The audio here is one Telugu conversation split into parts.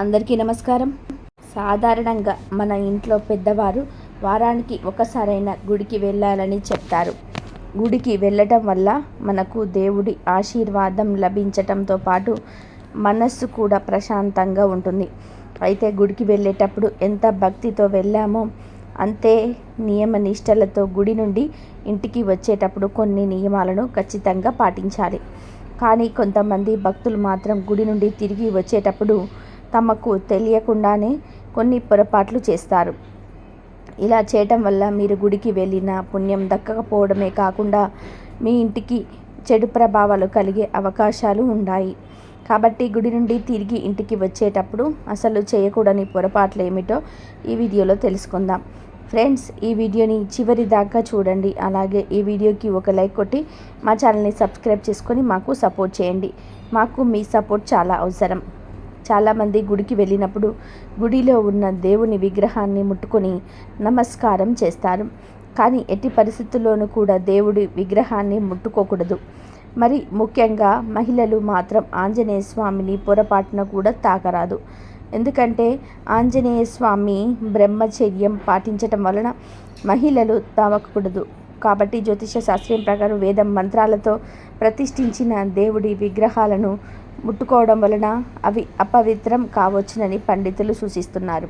అందరికీ నమస్కారం. సాధారణంగా మన ఇంట్లో పెద్దవారు వారానికి ఒకసారైనా గుడికి వెళ్ళాలని చెప్తారు. గుడికి వెళ్ళటం వల్ల మనకు దేవుడి ఆశీర్వాదం లభించటంతో పాటు మనస్సు కూడా ప్రశాంతంగా ఉంటుంది. అయితే గుడికి వెళ్ళేటప్పుడు ఎంత భక్తితో వెళ్ళామో అంతే నియమ నిష్టలతో గుడి నుండి ఇంటికి వచ్చేటప్పుడు కొన్ని నియమాలను ఖచ్చితంగా పాటించాలి. కానీ కొంతమంది భక్తులు మాత్రం గుడి నుండి తిరిగి వచ్చేటప్పుడు తమకు తెలియకుండానే కొన్ని పొరపాట్లు చేస్తారు. ఇలా చేయటం వల్ల మీరు గుడికి వెళ్ళిన పుణ్యం దక్కకపోవడమే కాకుండా మీ ఇంటికి చెడు ప్రభావాలు కలిగే అవకాశాలు ఉన్నాయి కాబట్టి గుడి నుండి తిరిగి ఇంటికి వచ్చేటప్పుడు అసలు చేయకూడని పొరపాట్లు ఏమిటో ఈ వీడియోలో తెలుసుకుందాం. ఫ్రెండ్స్ ఈ వీడియోని చివరి దాకా చూడండి. అలాగే ఈ వీడియోకి ఒక లైక్ కొట్టి మా ఛానల్ని సబ్స్క్రైబ్ చేసుకొని మాకు సపోర్ట్ చేయండి. మాకు మీ సపోర్ట్ చాలా అవసరం. చాలామంది గుడికి వెళ్ళినప్పుడు గుడిలో ఉన్న దేవుని విగ్రహాన్ని ముట్టుకొని నమస్కారం చేస్తారు. కానీ ఎట్టి పరిస్థితుల్లోనూ కూడా దేవుడి విగ్రహాన్ని ముట్టుకోకూడదు. మరి ముఖ్యంగా మహిళలు మాత్రం ఆంజనేయ స్వామిని పొరపాటున కూడా తాకరాదు. ఎందుకంటే ఆంజనేయ స్వామి బ్రహ్మచర్యం పాటించటం వలన మహిళలు తావకూడదు. కాబట్టి జ్యోతిష శాస్త్రం ప్రకారం వేదం మంత్రాలతో ప్రతిష్ఠించిన దేవుడి విగ్రహాలను ముట్టుకోవడం వలన అవి అపవిత్రం కావచ్చునని పండితులు సూచిస్తున్నారు.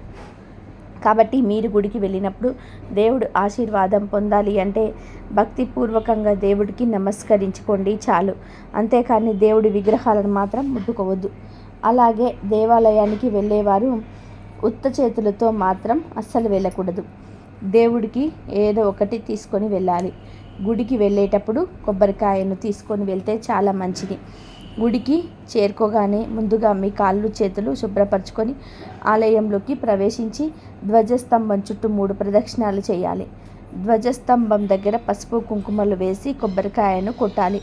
కాబట్టి మీరు గుడికి వెళ్ళినప్పుడు దేవుడు ఆశీర్వాదం పొందాలి అంటే భక్తిపూర్వకంగా దేవుడికి నమస్కరించుకోండి చాలు. అంతేకాని దేవుడి విగ్రహాలను మాత్రం ముట్టుకోవద్దు. అలాగే దేవాలయానికి వెళ్ళేవారు ఉత్త చేతులతో మాత్రం అస్సలు వెళ్ళకూడదు. దేవుడికి ఏదో ఒకటి తీసుకొని వెళ్ళాలి. గుడికి వెళ్ళేటప్పుడు కొబ్బరికాయను తీసుకొని వెళ్తే చాలా మంచిది. గుడికి చేరుకోగానే ముందుగా మీ కాళ్ళు చేతులు శుభ్రపరచుకొని ఆలయంలోకి ప్రవేశించి ధ్వజస్తంభం చుట్టూ మూడు ప్రదక్షిణాలు చేయాలి. ధ్వజస్తంభం దగ్గర పసుపు కుంకుమలు వేసి కొబ్బరికాయను కొట్టాలి.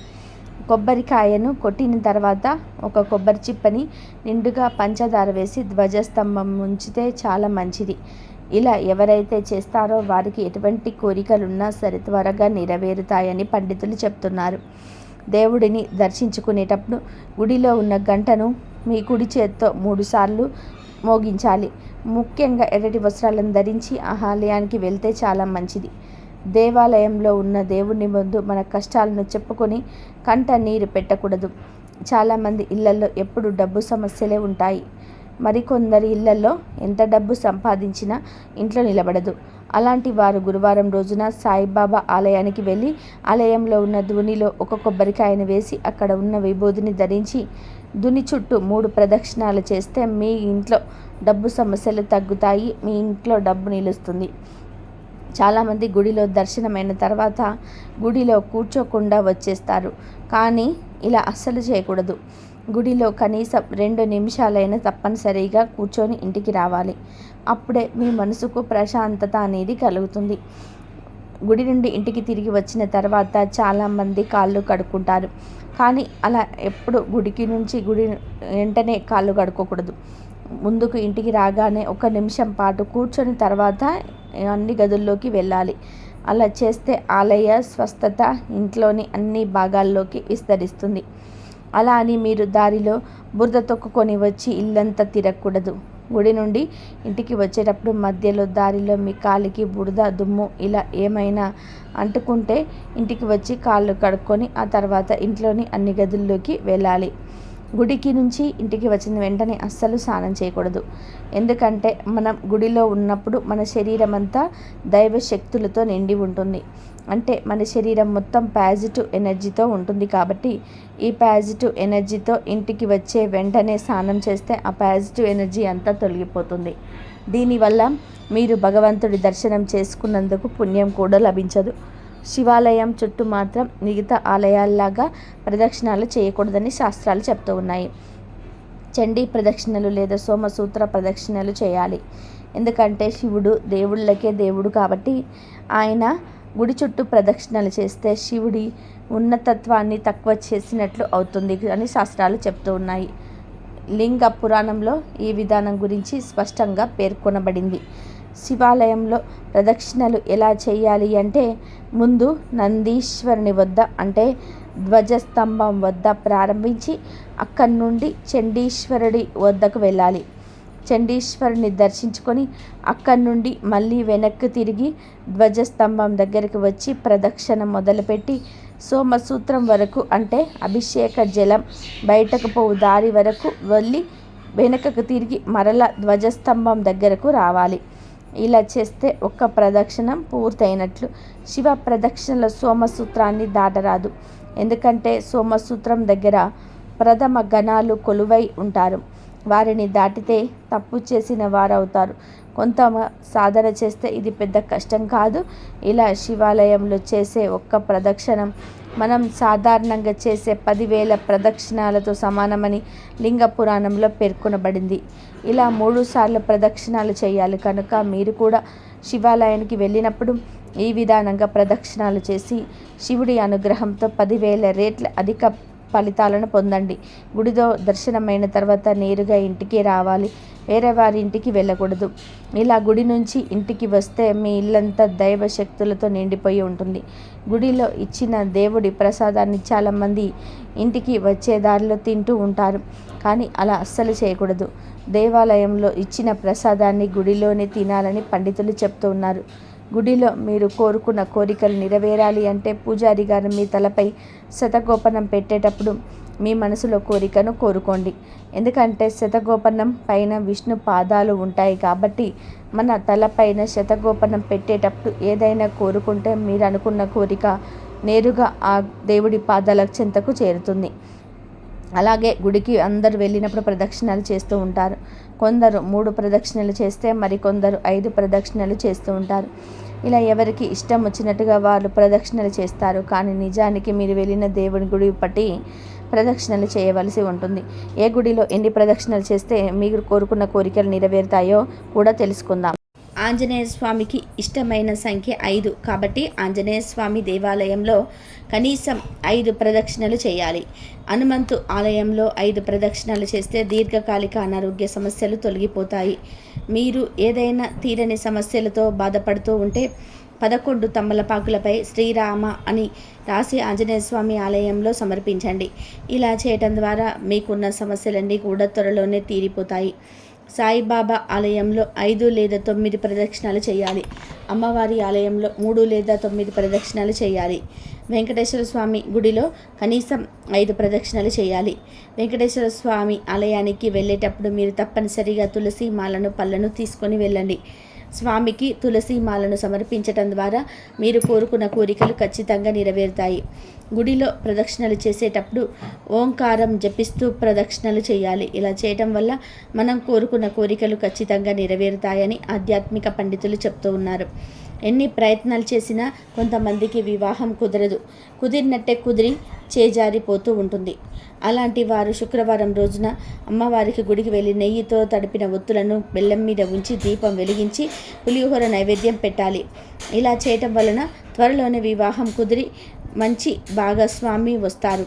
కొబ్బరికాయను కొట్టిన తర్వాత ఒక కొబ్బరి చిప్పని నిండుగా పంచదార వేసి ధ్వజస్తంభం ఉంచితే చాలా మంచిది. ఇలా ఎవరైతే చేస్తారో వారికి ఎటువంటి కోరికలున్నా సరే త్వరగా నెరవేరుతాయని పండితులు చెప్తున్నారు. దేవుడిని దర్శించుకునేటప్పుడు గుడిలో ఉన్న గంటను మీ కుడి చేత్తో మూడుసార్లు మోగించాలి. ముఖ్యంగా ఎర్రటి వస్త్రాలను ధరించి ఆ ఆలయానికి వెళ్తే చాలా మంచిది. దేవాలయంలో ఉన్న దేవుని ముందు మన కష్టాలను చెప్పుకొని కంట నీరు పెట్టకూడదు. చాలామంది ఇళ్ళలో ఎప్పుడు డబ్బు సమస్యలే ఉంటాయి. మరికొందరి ఇళ్ళలో ఎంత డబ్బు సంపాదించినా ఇంట్లో నిలబడదు. అలాంటి వారు గురువారం రోజున సాయిబాబా ఆలయానికి వెళ్ళి ఆలయంలో ఉన్న ధునిలో ఒక కొబ్బరికాయను వేసి అక్కడ ఉన్న విభూదిని ధరించి దుని చుట్టూ మూడు ప్రదక్షిణాలు చేస్తే మీ ఇంట్లో డబ్బు సమస్యలు తగ్గుతాయి మీ ఇంట్లో డబ్బు నిలుస్తుంది. చాలామంది గుడిలో దర్శనమైన తర్వాత గుడిలో కూర్చోకుండా వచ్చేస్తారు. కానీ ఇలా అస్సలు చేయకూడదు. గుడిలో కనీసం రెండు నిమిషాలైనా తప్పనిసరిగా కూర్చొని ఇంటికి రావాలి. అప్పుడే మీ మనసుకు ప్రశాంతత అనేది కలుగుతుంది. గుడి నుండి ఇంటికి తిరిగి వచ్చిన తర్వాత చాలామంది కాళ్ళు కడుక్కుంటారు. కానీ అలా ఎప్పుడు గుడికి నుంచి గుడి వెంటనే కాళ్ళు కడుక్కోకూడదు. ముందుకు ఇంటికి రాగానే ఒక నిమిషం పాటు కూర్చొని తర్వాత అన్ని గదుల్లోకి వెళ్ళాలి. అలా చేస్తే ఆలయ స్వస్థత ఇంట్లోని అన్ని భాగాల్లోకి విస్తరిస్తుంది. అలా అని మీరు దారిలో బురద తొక్కుకొని వచ్చి ఇల్లంతా తిరగకూడదు. గుడి నుండి ఇంటికి వచ్చేటప్పుడు మధ్యలో దారిలో మీ కాలికి బురద దుమ్ము ఇలా ఏమైనా అంటుకుంటే ఇంటికి వచ్చి కాళ్ళు కడుక్కొని ఆ తర్వాత ఇంట్లోని అన్ని గదుల్లోకి వెళ్ళాలి. గుడికి నుంచి ఇంటికి వచ్చిన వెంటనే అస్సలు స్నానం చేయకూడదు. ఎందుకంటే మనం గుడిలో ఉన్నప్పుడు మన శరీరం అంతా దైవ శక్తులతో నిండి ఉంటుంది. అంటే మన శరీరం మొత్తం పాజిటివ్ ఎనర్జీతో ఉంటుంది కాబట్టి ఈ పాజిటివ్ ఎనర్జీతో ఇంటికి వచ్చే వెంటనే స్నానం చేస్తే ఆ పాజిటివ్ ఎనర్జీ అంతా తొలగిపోతుంది. దీనివల్ల మీరు భగవంతుడి దర్శనం చేసుకున్నందుకు పుణ్యం కూడా లభించదు. శివాలయం చుట్టూ మాత్రం మిగతా ఆలయాల్లాగా ప్రదక్షిణాలు చేయకూడదని శాస్త్రాలు చెప్తూ ఉన్నాయి. చండీ ప్రదక్షిణలు లేదా సోమసూత్ర ప్రదక్షిణలు చేయాలి. ఎందుకంటే శివుడు దేవుళ్ళకే దేవుడు కాబట్టి ఆయన గుడి చుట్టూ ప్రదక్షిణలు చేస్తే శివుడి ఉన్నతత్వాన్ని తక్కువ చేసినట్లు అవుతుంది అని శాస్త్రాలు చెప్తూ ఉన్నాయి. లింగ పురాణంలో ఈ విధానం గురించి స్పష్టంగా పేర్కొనబడింది. శివాలయంలో ప్రదక్షిణలు ఎలా చేయాలి అంటే ముందు నందీశ్వరుని వద్ద అంటే ధ్వజస్తంభం వద్ద ప్రారంభించి అక్కడి నుండి చండీశ్వరుడి వద్దకు వెళ్ళాలి. చండీశ్వరుని దర్శించుకొని అక్కడి నుండి మళ్ళీ వెనక్కి తిరిగి ధ్వజస్తంభం దగ్గరికి వచ్చి ప్రదక్షిణ మొదలుపెట్టి సోమసూత్రం వరకు అంటే అభిషేక జలం బయటకు పోవు దారి వరకు వెళ్ళి వెనకకు తిరిగి మరల ధ్వజస్తంభం దగ్గరకు రావాలి. ఇలా చేస్తే ఒక్క ప్రదక్షిణం పూర్తయినట్లు. శివ ప్రదక్షిణల సోమసూత్రాన్ని దాటరాదు. ఎందుకంటే సోమసూత్రం దగ్గర ప్రథమ గణాలు కొలువై ఉంటారు. వారిని దాటితే తప్పు చేసిన వారవుతారు. కొంత సాధన చేస్తే ఇది పెద్ద కష్టం కాదు. ఇలా శివాలయంలో చేసే ఒక్క ప్రదక్షిణం మనం సాధారణంగా చేసే పదివేల ప్రదక్షిణాలతో సమానమని లింగ పురాణంలో పేర్కొనబడింది. ఇలా మూడు సార్లు ప్రదక్షిణాలు చేయాలి కనుక మీరు కూడా శివాలయానికి వెళ్ళినప్పుడు ఈ విధానంగా ప్రదక్షిణాలు చేసి శివుడి అనుగ్రహంతో పదివేల రేట్ల అధిక ఫలితాలను పొందండి. గుడిలో దర్శనమైన తర్వాత నేరుగా ఇంటికి రావాలి. వేరే వారి ఇంటికి వెళ్ళకూడదు. ఇలా గుడి నుంచి ఇంటికి వస్తే మీ ఇల్లంతా దైవ శక్తులతో నిండిపోయి ఉంటుంది. గుడిలో ఇచ్చిన దేవుడి ప్రసాదాన్ని చాలామంది ఇంటికి వచ్చే దారిలో తింటూ ఉంటారు. కానీ అలా అస్సలు చేయకూడదు. దేవాలయంలో ఇచ్చిన ప్రసాదాన్ని గుడిలోనే తినాలని పండితులు చెప్తూ ఉన్నారు. గుడిలో మీరు కోరుకున్న కోరికలు నెరవేరాలి అంటే పూజారి గారు మీ తలపై శతగోపనం పెట్టేటప్పుడు మీ మనసులో కోరికను కోరుకోండి. ఎందుకంటే శతగోపనం పైన విష్ణు పాదాలు ఉంటాయి కాబట్టి మన తలపైన శతగోపనం పెట్టేటప్పుడు ఏదైనా కోరుకుంటే మీరు అనుకున్న కోరిక నేరుగా ఆ దేవుడి పాదాల చెంతకు చేరుతుంది. అలాగే గుడికి అందరు వెళ్ళినప్పుడు ప్రదక్షిణలు చేస్తూ ఉంటారు. కొందరు మూడు ప్రదక్షిణలు చేస్తే మరికొందరు ఐదు ప్రదక్షిణలు చేస్తూ ఉంటారు. ఇలా ఎవరికి ఇష్టం వచ్చినట్టుగా వాళ్ళు ప్రదక్షిణలు చేస్తారు. కానీ నిజానికి మీరు వెళ్ళిన దేవుని గుడి పట్టి ప్రదక్షిణలు చేయవలసి ఉంటుంది. ఏ గుడిలో ఎన్ని ప్రదక్షిణలు చేస్తే మీరు కోరుకున్న కోరికలు నెరవేరుతాయో కూడా తెలుసుకుందాం. ఆంజనేయ స్వామికి ఇష్టమైన సంఖ్య ఐదు. కాబట్టి ఆంజనేయ స్వామి దేవాలయంలో కనీసం ఐదు ప్రదక్షిణలు చేయాలి. హనుమంతు ఆలయంలో ఐదు ప్రదక్షిణలు చేస్తే దీర్ఘకాలిక అనారోగ్య సమస్యలు తొలగిపోతాయి. మీరు ఏదైనా తీరని సమస్యలతో బాధపడుతూ ఉంటే పదకొండు తమ్మలపాకులపై శ్రీరామ అని రాసి ఆంజనేయ స్వామి ఆలయంలో సమర్పించండి. ఇలా చేయటం ద్వారా మీకున్న సమస్యలన్నీ కూడా త్వరలోనే తీరిపోతాయి. సాయిబాబా ఆలయంలో ఐదు లేదా తొమ్మిది ప్రదక్షిణాలు చేయాలి. అమ్మవారి ఆలయంలో మూడు లేదా తొమ్మిది ప్రదక్షిణాలు చేయాలి. వెంకటేశ్వర స్వామి గుడిలో కనీసం ఐదు ప్రదక్షిణలు చేయాలి. వెంకటేశ్వర స్వామి ఆలయానికి వెళ్ళేటప్పుడు మీరు తప్పనిసరిగా తులసి మాలను పళ్ళను తీసుకొని వెళ్ళండి. స్వామికి తులసి మాలను సమర్పించటం ద్వారా మీరు కోరుకున్న కోరికలు ఖచ్చితంగా నెరవేరుతాయి. గుడిలో ప్రదక్షిణలు చేసేటప్పుడు ఓంకారం జపిస్తూ ప్రదక్షిణలు చేయాలి. ఇలా చేయటం వల్ల మనం కోరుకున్న కోరికలు ఖచ్చితంగా నెరవేరుతాయని ఆధ్యాత్మిక పండితులు చెప్తూ ఉన్నారు. ఎన్ని ప్రయత్నాలు చేసినా కొంతమందికి వివాహం కుదరదు. కుదిరినట్టే కుదిరి చేజారిపోతూ ఉంటుంది. అలాంటి వారు శుక్రవారం రోజున అమ్మవారికి గుడికి వెళ్ళి నెయ్యితో తడిపిన ఒత్తులను బెల్లం మీద ఉంచి దీపం వెలిగించి పులిహోర నైవేద్యం పెట్టాలి. ఇలా చేయటం వలన త్వరలోనే వివాహం కుదిరి మంచి భాగస్వామి వస్తారు.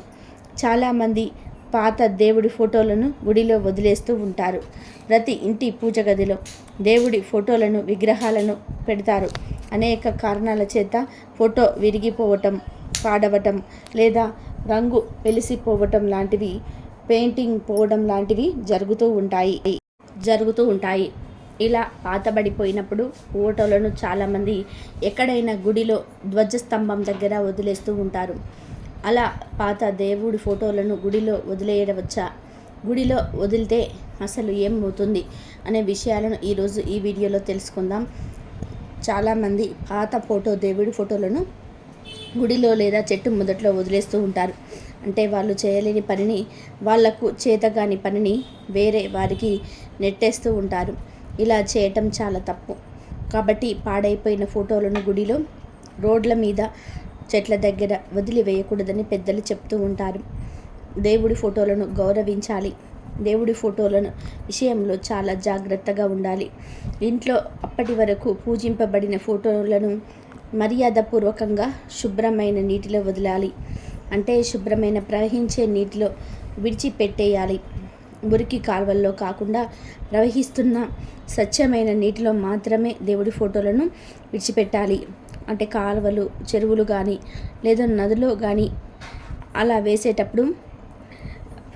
చాలామంది పాత దేవుడి ఫోటోలను గుడిలో వదిలేస్తూ ఉంటారు. ప్రతి ఇంటి పూజ గదిలో దేవుడి ఫోటోలను విగ్రహాలను పెడతారు. అనేక కారణాల చేత ఫోటో విరిగిపోవటం పాడవటం లేదా రంగు వెలిసిపోవటం లాంటివి పెయింటింగ్ పోవడం లాంటివి జరుగుతూ ఉంటాయి. జరుగుతూ ఉంటాయి. ఇలా పాతబడిపోయినప్పుడు ఫోటోలను చాలామంది ఎక్కడైనా గుడిలో ధ్వజస్తంభం దగ్గర వదిలేస్తూ ఉంటారు. అలా పాత దేవుడి ఫోటోలను గుడిలో వదిలేయవచ్చా? గుడిలో వదిలితే అసలు ఏమవుతుంది అనే విషయాలను ఈరోజు ఈ వీడియోలో తెలుసుకుందాం. చాలామంది పాత ఫోటో దేవుడి ఫోటోలను గుడిలో లేదా చెట్టు మొదట్లో వదిలేస్తూ ఉంటారు. అంటే వాళ్ళు చేయలేని పనిని వాళ్ళకు చేతగాని పనిని వేరే వారికి నెట్టేస్తూ ఉంటారు. ఇలా చేయటం చాలా తప్పు. కాబట్టి పాడైపోయిన ఫోటోలను గుడిలో రోడ్ల మీద చెట్ల దగ్గర వదిలివేయకూడదని పెద్దలు చెప్తూ ఉంటారు. దేవుడి ఫోటోలను గౌరవించాలి. దేవుడి ఫోటోలను విషయంలో చాలా జాగ్రత్తగా ఉండాలి. ఇంట్లో అప్పటి వరకు పూజింపబడిన ఫోటోలను మర్యాదపూర్వకంగా శుభ్రమైన నీటిలో వదలాలి. అంటే శుభ్రమైన ప్రవహించే నీటిలో విడిచిపెట్టేయాలి. మురికి కాలువల్లో కాకుండా ప్రవహిస్తున్న స్వచ్ఛమైన నీటిలో మాత్రమే దేవుడి ఫోటోలను విడిచిపెట్టాలి. అంటే కాలువలు చెరువులు కానీ లేదా నదిలో కానీ అలా వేసేటప్పుడు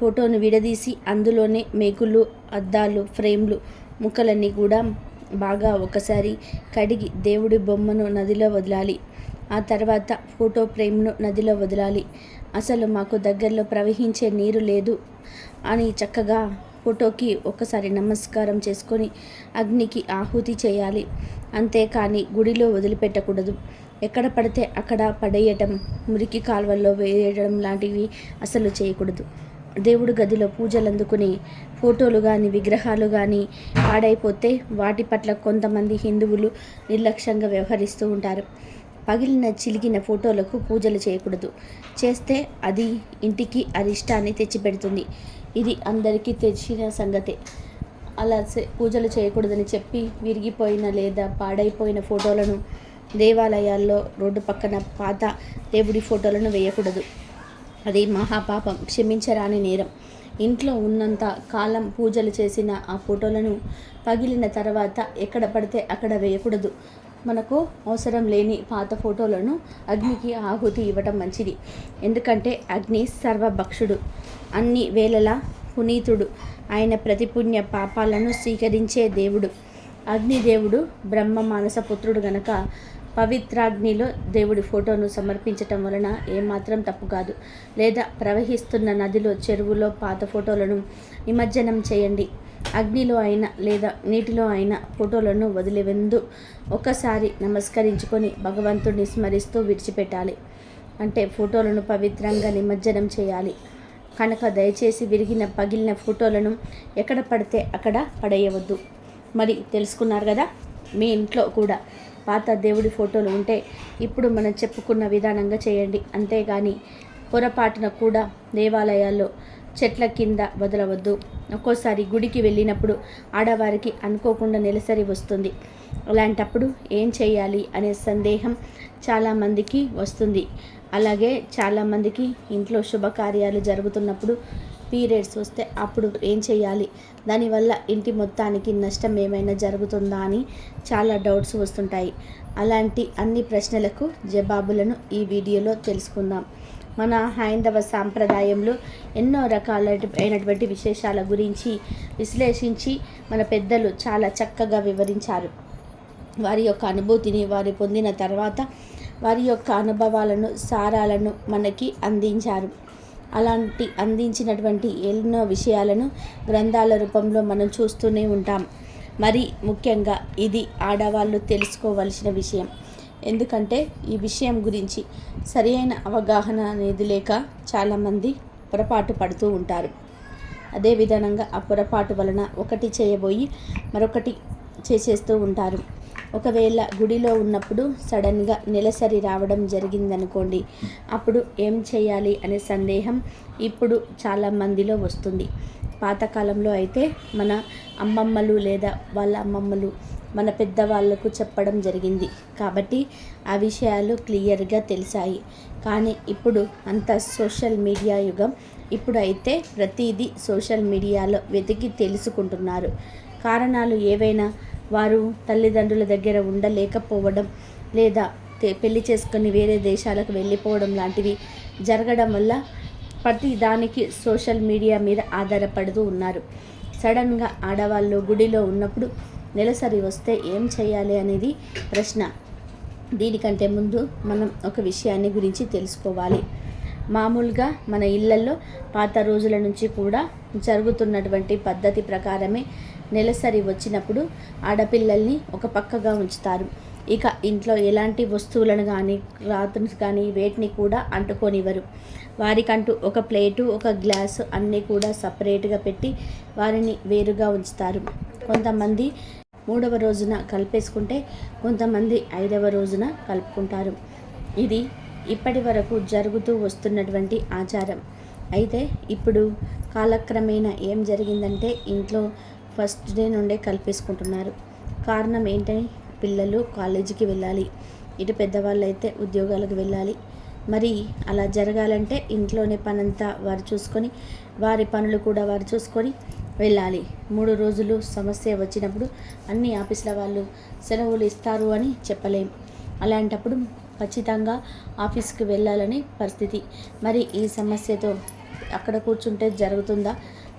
ఫోటోను విడదీసి అందులోనే మేకులు అద్దాలు ఫ్రేమ్లు ముక్కలన్నీ కూడా బాగా ఒకసారి కడిగి దేవుడి బొమ్మను నదిలో వదలాలి. ఆ తర్వాత ఫోటో ఫ్రేమ్ను నదిలో వదలాలి. అసలు మాకు దగ్గరలో ప్రవహించే నీరు లేదు. అని చక్కగా ఫోటోకి ఒకసారి నమస్కారం చేసుకొని అగ్నికి ఆహుతి చేయాలి. అంతేకాని గుడిలో వదిలిపెట్టకూడదు. ఎక్కడ పడితే అక్కడ పడేయటం మురికి కాలువల్లో వేయడం లాంటివి అసలు చేయకూడదు. దేవుడు గదిలో పూజలు అందుకుని ఫోటోలు కానీ విగ్రహాలు కానీ పాడైపోతే వాటి పట్ల కొంతమంది హిందువులు నిర్లక్ష్యంగా వ్యవహరిస్తూ ఉంటారు. పగిలిన చిలిగిన ఫోటోలకు పూజలు చేయకూడదు. చేస్తే అది ఇంటికి అరిష్టాన్ని తెచ్చిపెడుతుంది. ఇది అందరికీ తెచ్చిన సంగతే. అలా పూజలు చేయకూడదని చెప్పి విరిగిపోయిన లేదా పాడైపోయిన ఫోటోలను దేవాలయాల్లో రోడ్డు పక్కన పాత దేవుడి ఫోటోలను వేయకూడదు. అది మహాపాపం. క్షమించరాని నేరం. ఇంట్లో ఉన్నంత కాలం పూజలు చేసిన ఆ ఫోటోలను పగిలిన తర్వాత ఎక్కడ పడితే అక్కడ వేయకూడదు. మనకు అవసరం లేని పాత ఫోటోలను అగ్నికి ఆహుతి ఇవ్వటం మంచిది. ఎందుకంటే అగ్ని సర్వభక్షుడు. అన్ని వేళలా పునీతుడు. ఆయన ప్రతిపుణ్య పాపాలను స్వీకరించే దేవుడు. అగ్నిదేవుడు బ్రహ్మ మానస పుత్రుడు గనక పవిత్రాగ్నిలో దేవుడి ఫోటోను సమర్పించటం వలన ఏమాత్రం తప్పు కాదు. లేదా ప్రవహిస్తున్న నదిలో చెరువులో పాత ఫోటోలను నిమజ్జనం చేయండి. అగ్నిలో అయినా లేదా నీటిలో అయినా ఫోటోలను వదిలివెందు ఒకసారి నమస్కరించుకొని భగవంతుడిని స్మరిస్తూ విడిచిపెట్టాలి. అంటే ఫోటోలను పవిత్రంగా నిమజ్జనం చేయాలి. కనుక దయచేసి విరిగిన పగిలిన ఫోటోలను ఎక్కడ పడితే అక్కడ పడేయవద్దు. మరి తెలుసుకున్నారు కదా? మీ ఇంట్లో కూడా పాత దేవుడి ఫోటోలు ఉంటే ఇప్పుడు మనం చెప్పుకున్న విధానంగా చేయండి. అంతేగాని పొరపాటున కూడా దేవాలయాల్లో చెట్ల కింద వదలవద్దు. ఒక్కోసారి గుడికి వెళ్ళినప్పుడు ఆడవారికి అనుకోకుండా నెలసరి వస్తుంది. అలాంటప్పుడు ఏం చేయాలి అనే సందేహం చాలామందికి వస్తుంది. అలాగే చాలామందికి ఇంట్లో శుభకార్యాలు జరుగుతున్నప్పుడు పీరియడ్స్ వస్తే అప్పుడు ఏం చేయాలి దానివల్ల ఇంటి మొత్తానికి నష్టం ఏమైనా జరుగుతుందా అని చాలా డౌట్స్ వస్తుంటాయి. అలాంటి అన్ని ప్రశ్నలకు జవాబులను ఈ వీడియోలో తెలుసుకుందాం. మన హైందవ సాంప్రదాయంలో ఎన్నో రకాలైనటువంటి విశేషాల గురించి విశ్లేషించి మన పెద్దలు చాలా చక్కగా వివరించారు. వారి యొక్క అనుభూతిని వారు పొందిన తర్వాత వారి యొక్క అనుభవాలను సారాలను మనకి అందించారు. అలాంటి అందించినటువంటి ఎన్నో విషయాలను గ్రంథాల రూపంలో మనం చూస్తూనే ఉంటాం. మరి ముఖ్యంగా ఇది ఆడవాళ్ళు తెలుసుకోవలసిన విషయం. ఎందుకంటే ఈ విషయం గురించి సరైన అవగాహన అనేది లేక చాలామంది పొరపాటు పడుతూ ఉంటారు. అదే విధంగా ఆ పొరపాటు వలన ఒకటి చేయబోయి మరొకటి చేసేస్తూ ఉంటారు. ఒకవేళ గుడిలో ఉన్నప్పుడు సడన్గా నెలసరి రావడం జరిగిందనుకోండి అప్పుడు ఏం చేయాలి అనే సందేహం ఇప్పుడు చాలా మందిలో వస్తుంది. పాతకాలంలో అయితే మన అమ్మమ్మలు లేదా వాళ్ళ అమ్మమ్మలు మన పెద్దవాళ్ళకు చెప్పడం జరిగింది. కాబట్టి ఆ విషయాలు క్లియర్గా తెలిసాయి. కానీ ఇప్పుడు అంత సోషల్ మీడియా యుగం ఇప్పుడైతే ప్రతిదీ సోషల్ మీడియాలో వెతికి తెలుసుకుంటున్నారు. కారణాలు ఏవైనా వారు తల్లిదండ్రుల దగ్గర ఉండలేకపోవడం లేదా పెళ్ళి చేసుకొని వేరే దేశాలకు వెళ్ళిపోవడం లాంటివి జరగడం వల్ల ప్రతి దానికి సోషల్ మీడియా మీద ఆధారపడుతూ ఉన్నారు. సడన్గా ఆడవాళ్ళు గుడిలో ఉన్నప్పుడు నెలసరి వస్తే ఏం చేయాలి అనేది ప్రశ్న. దీనికంటే ముందు మనం ఒక విషయాన్ని గురించి తెలుసుకోవాలి. మామూలుగా మన ఇళ్ళలో పాత రోజుల నుంచి కూడా జరుగుతున్నటువంటి పద్ధతి ప్రకారమే నెలసరి వచ్చినప్పుడు ఆడపిల్లల్ని ఒక పక్కగా ఉంచుతారు. ఇక ఇంట్లో ఎలాంటి వస్తువులను కానీ రాత్రి కానీ వేటిని కూడా అంటుకొనివ్వరు. వారికంటూ ఒక ప్లేటు ఒక గ్లాసు అన్నీ కూడా సపరేట్గా పెట్టి వారిని వేరుగా ఉంచుతారు. కొంతమంది మూడవ రోజున కలిపేసుకుంటే కొంతమంది ఐదవ రోజున కలుపుకుంటారు. ఇది ఇప్పటి వరకు జరుగుతూ వస్తున్నటువంటి ఆచారం. అయితే ఇప్పుడు కాలక్రమేణా ఏం జరిగిందంటే ఇంట్లో ఫస్ట్ డే నుండే కలిపేసుకుంటున్నారు. కారణం ఏంటని పిల్లలు కాలేజీకి వెళ్ళాలి. ఇటు పెద్దవాళ్ళు అయితే ఉద్యోగాలకు వెళ్ళాలి. మరి అలా జరగాలంటే ఇంట్లోనే పనంతా వారు చూసుకొని వారి పనులు కూడా వారు చూసుకొని వెళ్ళాలి. మూడు రోజులు సమస్య వచ్చినప్పుడు అన్ని ఆఫీసుల వాళ్ళు సెలవులు ఇస్తారు అని చెప్పలేం. అలాంటప్పుడు ఖచ్చితంగా ఆఫీస్కి వెళ్ళాలని పరిస్థితి. మరి ఈ సమస్యతో అక్కడ కూర్చుంటే జరుగుతుందా?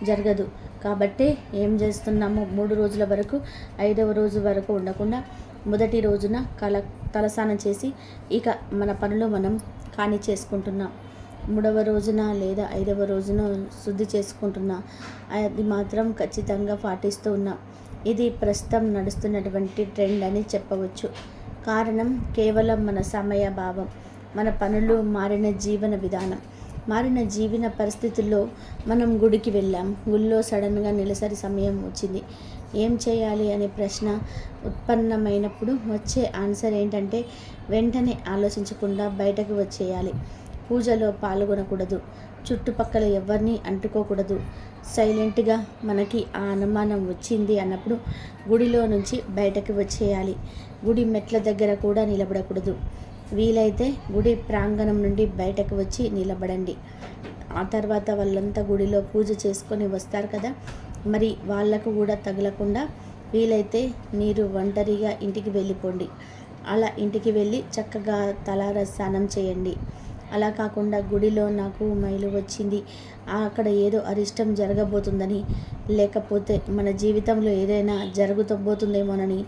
జరగదు. కాబట్టి ఏం చేస్తున్నాము మూడు రోజుల వరకు ఐదవ రోజు వరకు ఉండకుండా మొదటి రోజున కల తలస్నానం చేసి ఇక మన పనులు మనం కాని చేసుకుంటున్నాం. మూడవ రోజున లేదా ఐదవ రోజున శుద్ధి చేసుకుంటున్నా అది మాత్రం ఖచ్చితంగా పాటిస్తూ ఉన్నాం. ఇది ప్రస్తుతం నడుస్తున్నటువంటి ట్రెండ్ అని చెప్పవచ్చు. కారణం కేవలం మన సమయ భావం మన పనులు మారిన జీవన విధానం. మారిన జీవన పరిస్థితుల్లో మనం గుడికి వెళ్ళాం. గుళ్ళో సడన్గా నెలసరి సమయం వచ్చింది. ఏం చేయాలి అనే ప్రశ్న ఉత్పన్నమైనప్పుడు వచ్చే ఆన్సర్ ఏంటంటే వెంటనే ఆలోచించకుండా బయటకు వచ్చేయాలి. పూజలో పాల్గొనకూడదు. చుట్టుపక్కల ఎవరిని అంటుకోకూడదు. సైలెంట్గా మనకి ఆ అనుమానం వచ్చింది అన్నప్పుడు గుడిలో నుంచి బయటకు వచ్చేయాలి. గుడి మెట్ల దగ్గర కూడా నిలబడకూడదు. వీలైతే గుడి ప్రాంగణం నుండి బయటకు వచ్చి నిలబడండి. ఆ తర్వాత వాళ్ళంతా గుడిలో పూజ చేసుకొని వస్తారు కదా. మరి వాళ్ళకు కూడా తగలకుండా వీలైతే మీరు ఒంటరిగా ఇంటికి వెళ్ళిపోండి. అలా ఇంటికి వెళ్ళి చక్కగా తలార స్నానం చేయండి. అలా కాకుండా గుడిలో నాకు మైలు వచ్చింది. అక్కడ ఏదో అరిష్టం జరగబోతుందని లేకపోతే మన జీవితంలో ఏదైనా జరుగుతబోతుందేమోనని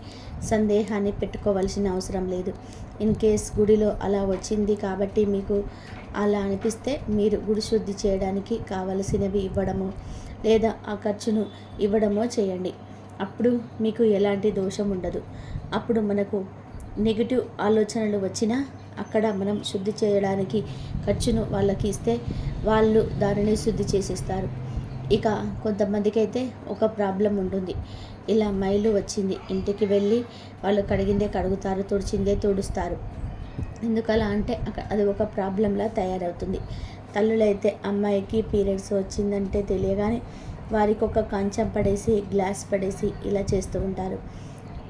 సందేహాన్ని పెట్టుకోవాల్సిన అవసరం లేదు. ఇన్ కేస్ గుడిలో అలా వచ్చింది కాబట్టి మీకు అలా అనిపిస్తే మీరు గుడి శుద్ధి చేయడానికి కావలసినవి ఇవ్వడము లేదా ఆ ఖర్చును ఇవ్వడమో చేయండి. అప్పుడు మీకు ఎలాంటి దోషం ఉండదు అప్పుడు మనకు నెగిటివ్ ఆలోచనలు వచ్చినా అక్కడ మనం శుద్ధి చేయడానికి ఖర్చును వాళ్ళకి ఇస్తే వాళ్ళు దానిని శుద్ధి చేసేస్తారు. ఇక కొంతమందికి అయితే ఒక ప్రాబ్లం ఉంటుంది. ఇలా మైలు వచ్చింది. ఇంటికి వెళ్ళి వాళ్ళు కడిగిందే కడుగుతారు తుడిచిందే తుడుస్తారు. ఎందుకలా అంటే అది ఒక ప్రాబ్లంలా తయారవుతుంది. తల్లులైతే అమ్మాయికి పీరియడ్స్ వచ్చిందంటే తెలియగానే వారికి ఒక కంచం పడేసి గ్లాస్ పడేసి ఇలా చేస్తూ ఉంటారు.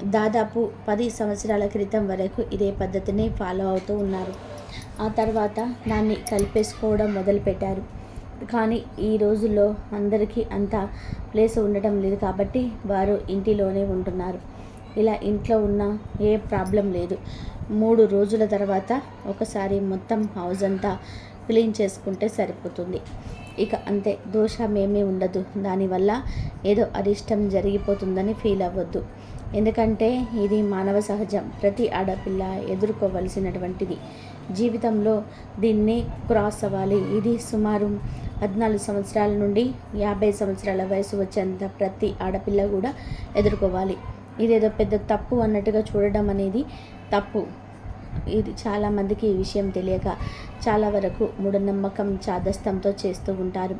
దాదాపు పది సంవత్సరాల క్రితం వరకు ఇదే పద్ధతిని ఫాలో అవుతూ ఉన్నారు. ఆ తర్వాత దాన్ని కలిపేసుకోవడం మొదలుపెట్టారు. కానీ ఈ రోజుల్లో అందరికీ అంత ప్లేస్ ఉండటం లేదు కాబట్టి వారు ఇంటిలోనే ఉంటున్నారు. ఇలా ఇంట్లో ఉన్న ఏ ప్రాబ్లం లేదు. మూడు రోజుల తర్వాత ఒకసారి మొత్తం హౌస్ అంతా క్లీన్ చేసుకుంటే సరిపోతుంది. ఇక అంతే దోషమేమీ ఉండదు. దానివల్ల ఏదో అరిష్టం జరిగిపోతుందని ఫీల్ అవ్వద్దు. ఎందుకంటే ఇది మానవ సహజం. ప్రతి ఆడపిల్ల ఎదుర్కోవలసినటువంటిది. జీవితంలో దీన్ని క్రాస్ అవ్వాలి. ఇది సుమారు పద్నాలుగు సంవత్సరాల నుండి యాభై సంవత్సరాల వయసు వచ్చేంత ప్రతి ఆడపిల్ల కూడా ఎదుర్కోవాలి. ఇదేదో పెద్ద తప్పు అన్నట్టుగా చూడడం అనేది తప్పు. ఇది చాలామందికి ఈ విషయం తెలియక చాలా వరకు మూఢనమ్మకం చాదస్తంతో చేస్తూ ఉంటారు.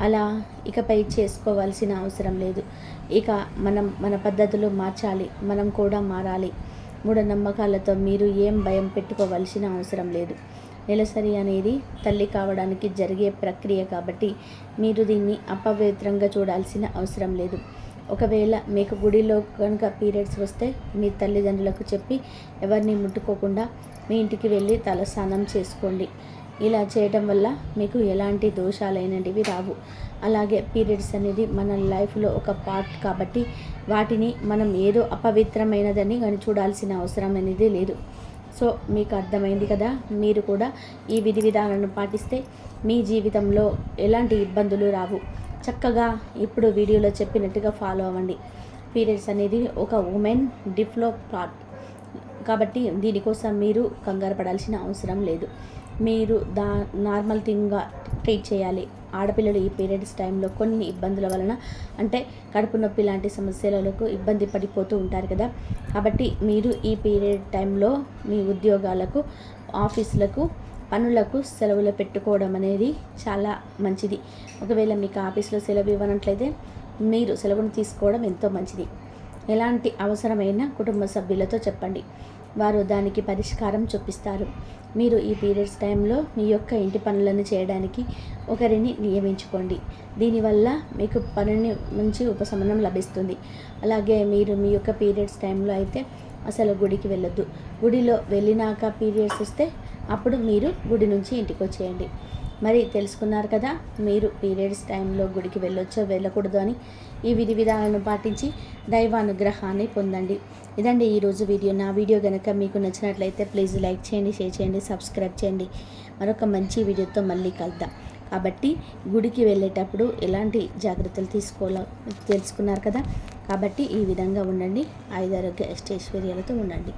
అలా ఇకపై చేసుకోవాల్సిన అవసరం లేదు. ఇక మనం మన పద్ధతులు మార్చాలి. మనం కూడా మారాలి. మూఢనమ్మకాలతో మీరు ఏం భయం పెట్టుకోవాల్సిన అవసరం లేదు. నెలసరి అనేది తల్లి కావడానికి జరిగే ప్రక్రియ కాబట్టి మీరు దీన్ని అపవిత్రంగా చూడాల్సిన అవసరం లేదు. ఒకవేళ మీకు గుడిలో కనుక పీరియడ్స్ వస్తే మీ తల్లిదండ్రులకు చెప్పి ఎవరిని ముట్టుకోకుండా మీ ఇంటికి వెళ్ళి తలస్నానం చేసుకోండి. ఇలా చేయటం వల్ల మీకు ఎలాంటి దోషాలైనటివి రావు. అలాగే పీరియడ్స్ అనేది మన లైఫ్లో ఒక పార్ట్ కాబట్టి వాటిని మనం ఏదో అపవిత్రమైనదని కానీ చూడాల్సిన అవసరం అనేది లేదు. సో మీకు అర్థమైంది కదా? మీరు కూడా ఈ విధి విధానాలను పాటిస్తే మీ జీవితంలో ఎలాంటి ఇబ్బందులు రావు. చక్కగా ఇప్పుడు వీడియోలో చెప్పినట్టుగా ఫాలో అవ్వండి. పీరియడ్స్ అనేది ఒక ఉమెన్ డిఫ్లో పార్ట్. కాబట్టి దీనికోసం మీరు కంగారు పడాల్సిన అవసరం లేదు. మీరు దా నార్మల్ థింగ్గా ట్రీట్ చేయాలి. ఆడపిల్లలు ఈ పీరియడ్స్ టైంలో కొన్ని ఇబ్బందుల వలన అంటే కడుపు నొప్పి లాంటి సమస్యలకు ఇబ్బంది పడిపోతూ ఉంటారు కదా. కాబట్టి మీరు ఈ పీరియడ్ టైంలో మీ ఉద్యోగాలకు ఆఫీసులకు పనులకు సెలవులు పెట్టుకోవడం అనేది చాలా మంచిది. ఒకవేళ మీకు ఆఫీస్లో సెలవు ఇవ్వనట్లయితే మీరు సెలవును తీసుకోవడం ఎంతో మంచిది. ఎలాంటి అవసరమైన కుటుంబ సభ్యులతో చెప్పండి. వారు దానికి పరిష్కారం చూపిస్తారు. మీరు ఈ పీరియడ్స్ టైంలో మీ యొక్క ఇంటి పనులను చేయడానికి ఒకరిని నియమించుకోండి. దీనివల్ల మీకు పనిని మంచి ఉపశమనం లభిస్తుంది. అలాగే మీరు మీ యొక్క పీరియడ్స్ టైంలో అయితే అసలు గుడికి వెళ్ళొద్దు. గుడిలో వెళ్ళినాక పీరియడ్స్ వస్తే అప్పుడు మీరు గుడి నుంచి ఇంటికి వచ్చేయండి. మరి తెలుసుకున్నారు కదా మీరు పీరియడ్స్ టైంలో గుడికి వెళ్ళొచ్చో వెళ్ళకూడదు అని ఈ విధి విధానాలను పాటించి దైవానుగ్రహాన్ని పొందండి. ఇదండి ఈరోజు వీడియో. నా వీడియో కనుక మీకు నచ్చినట్లయితే ప్లీజ్ లైక్ చేయండి షేర్ చేయండి సబ్స్క్రైబ్ చేయండి. మరొక మంచి వీడియోతో మళ్ళీ కలుద్దాం. కాబట్టి గుడికి వెళ్ళేటప్పుడు ఎలాంటి జాగ్రత్తలు తీసుకోవాలో తెలుసుకున్నారు కదా కాబట్టి ఈ విధంగా ఉండండి. ఆయుధారోగ్య అష్టైశ్వర్యాలతో ఉండండి.